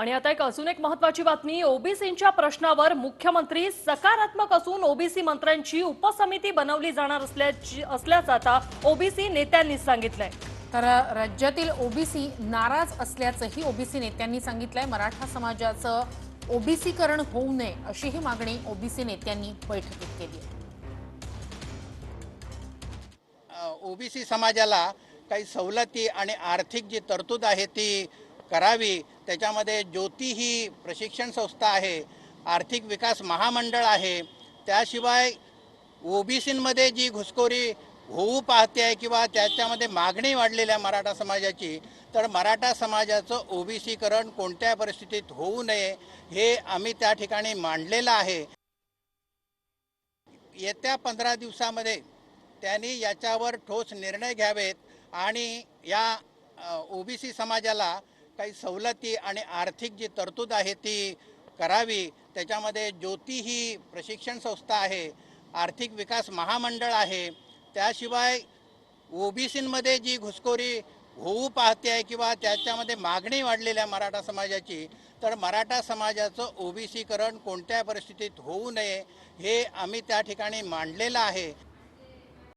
आणि आता एक अजून एक महत्वाची बातमी. ओबीसींच्या प्रश्नावर मुख्यमंत्री सकारात्मक असून ओबीसी मंत्र्यांची उपसमिती बनवली जाणार असल्याची असल्याचं आता ओबीसी नेत्यांनी सांगितलंय. तर राज्यातील ओबीसी नाराज असल्याचंही ओबीसी नेत्यांनी सांगितलंय. मराठा समाजाचं ओबीसीकरण होऊ नये अशीही मागणी ओबीसी नेत्यांनी बैठकीत केली आहे. ओबीसी समाजाला काही सवलती आणि आर्थिक जी तरतूद आहे ती करावी त्याच्यामध्ये ज्योती ही प्रशिक्षण संस्था आहे आर्थिक विकास महामंडळ आहे. त्याशिवाय ओबीसीमध्ये जी घुसखोरी होऊ पाहते आहे किंवा त्याच्यामध्ये मागणी वाढलेली आहे मराठा समाजाची तर मराठा समाजाचं ओबीसीकरण कोणत्या परिस्थितीत होऊ नये हे आम्ही त्या ठिकाणी मांडलेलं आहे. येत्या पंधरा दिवसामध्ये त्यांनी याच्यावर ठोस निर्णय घ्यावेत आणि या ओबीसी समाजाला काही सवलती आणि आर्थिक जी तरतूद आहे ती करावी. त्याच्यामध्ये ज्योती ही प्रशिक्षण संस्था आहे आर्थिक विकास महामंडळ आहे. त्याशिवाय ओबीसीमध्ये जी घुसखोरी होऊ पाहते आहे किंवा त्याच्यामध्ये मागणी वाढलेली आहे मराठा समाजाची तर मराठा समाजाचं ओबीसीकरण कोणत्या परिस्थितीत होऊ नये हे आम्ही त्या ठिकाणी मांडलेलं आहे.